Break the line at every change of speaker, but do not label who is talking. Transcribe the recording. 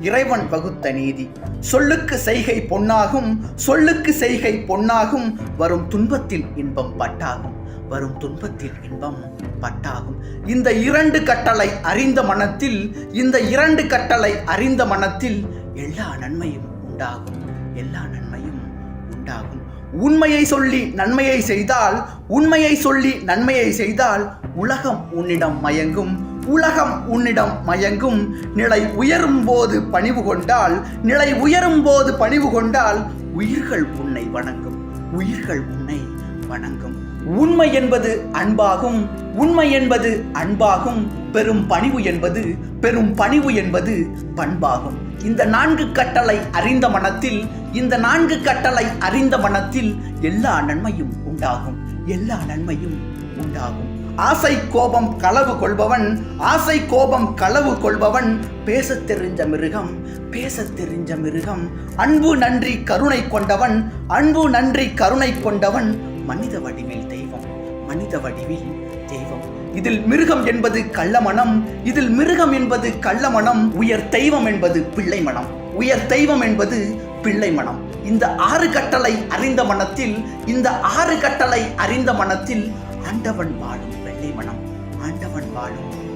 இறைவன் வகுத்த நீதி. சொல்லுக்கு செய்கை பொன்னாகும் சொல்லுக்கு செய்கை பொன்னாகும் வரும் துன்பத்தில் இன்பம் பட்டாகும் வரும் துன்பத்தில் இன்பம் பட்டாகும். இந்த இரண்டு கட்டளை அறிந்த மனத்தில் இந்த இரண்டு கட்டளை அறிந்த மனத்தில் எல்லா நன்மையும் உண்டாகும் எல்லா நன்மையும் உண்டாகும். உண்மையை சொல்லி நன்மையை செய்தால் உண்மையை சொல்லி நன்மையை செய்தால் உலகம் உன்னிடம் மயங்கும் உலகம் உன்னிடம் மயங்கும். நிலை உயரும் போது பணிவு கொண்டால் நிலை உயரும் போது பணிவு கொண்டால் உயிர்கள் உன்னை வணங்கும். உயிர்கள் உன்னை வணங்கும். உண்மை என்பது அன்பாகும். உண்மை என்பது அன்பாகும். பெரும் பணிவு என்பது பெரும் பணிவு என்பது பண்பாகும். இந்த நான்கு கட்டளை அறிந்த மனத்தில் இந்த நான்கு கட்டளை அறிந்த மனத்தில் எல்லா நன்மையும் உண்டாகும். எல்லா நன்மையும் உண்டாகும். ஆசை கோபம் களவு கொள்பவன் ஆசை கோபம் களவு கொள்பவன் பேசத் தெரிஞ்ச மிருகம் பேச தெரிஞ்ச மிருகம். அன்பு நன்றி கருணை கொண்டவன் அன்பு நன்றி கருணை கொண்டவன். மனித வடிவில் தெய்வம் மனித வடிவில் தெய்வம். இதில் மிருகம் என்பது கள்ளமனம் இதில் மிருகம் என்பது கள்ளமனம் உயர் தெய்வம் என்பது பிள்ளை மனம். உயர் தெய்வம் என்பது பிள்ளை மனம். இந்த ஆறு கட்டளை அறிந்த மனத்தில் இந்த ஆறு கட்டளை அறிந்த மனத்தில் ஆண்டவன் வாழும். தீவனம் ஆண்டவன் வாழும்.